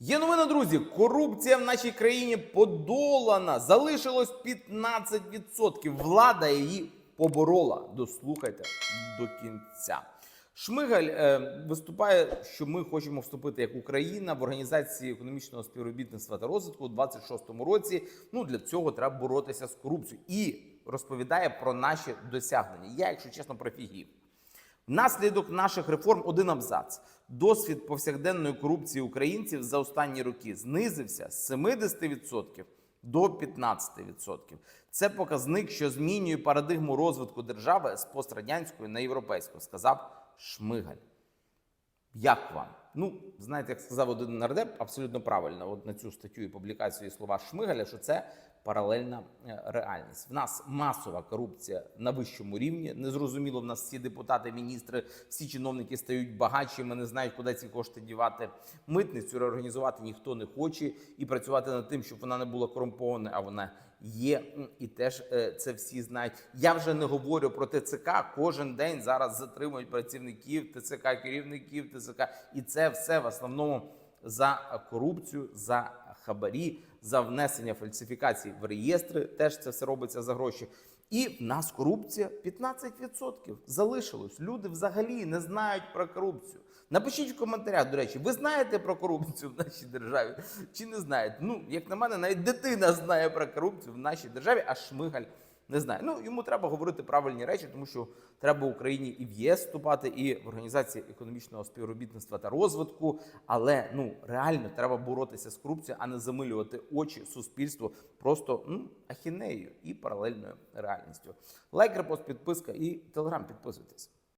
Є новина, друзі. Корупція в нашій країні подолана. Залишилось 15%. Влада її поборола. Дослухайте до кінця. Шмигаль е, виступає, що ми хочемо вступити як Україна в організації економічного співробітництва та розвитку у 26-му році. Ну для цього треба боротися з корупцією і розповідає про наші досягнення. Я, якщо чесно, профігів. Внаслідок наших реформ один абзац. Досвід повсякденної корупції українців за останні роки знизився з 70% до 15%. Це показник, що змінює парадигму розвитку держави з пострадянської на європейську, сказав Шмигаль. Як вам? Ну, знаєте, як сказав один нардеп, абсолютно правильно. От на цю статтю і публікацію слова Шмигаля, що це паралельна е, реальність. В нас масова корупція на вищому рівні. Незрозуміло, в нас всі депутати, міністри, всі чиновники стають багатшими, не знають, куди ці кошти дівати. Митницю реорганізувати ніхто не хоче і працювати над тим, щоб вона не була корумпована, а вона є. І теж е, це всі знають. Я вже не говорю про ТЦК. Кожен день зараз затримують працівників ТЦК, керівників ТЦК, і це все в основному за корупцію, за хабарі, за внесення фальсифікацій в реєстри. Теж це все робиться за гроші. І в нас корупція 15% залишилось. Люди взагалі не знають про корупцію. Напишіть в коментарях, до речі, ви знаєте про корупцію в нашій державі чи не знаєте? Ну, як на мене, навіть дитина знає про корупцію в нашій державі, а Шмигаль не знає. Ну йому треба говорити правильні речі, тому що треба Україні і в ЄС вступати, і в організації економічного співробітництва та розвитку. Але ну реально треба боротися з корупцією, а не замилювати очі суспільству просто ну, ахінеєю і паралельною реальністю. Лайк, репост, підписка і телеграм підписуйтесь.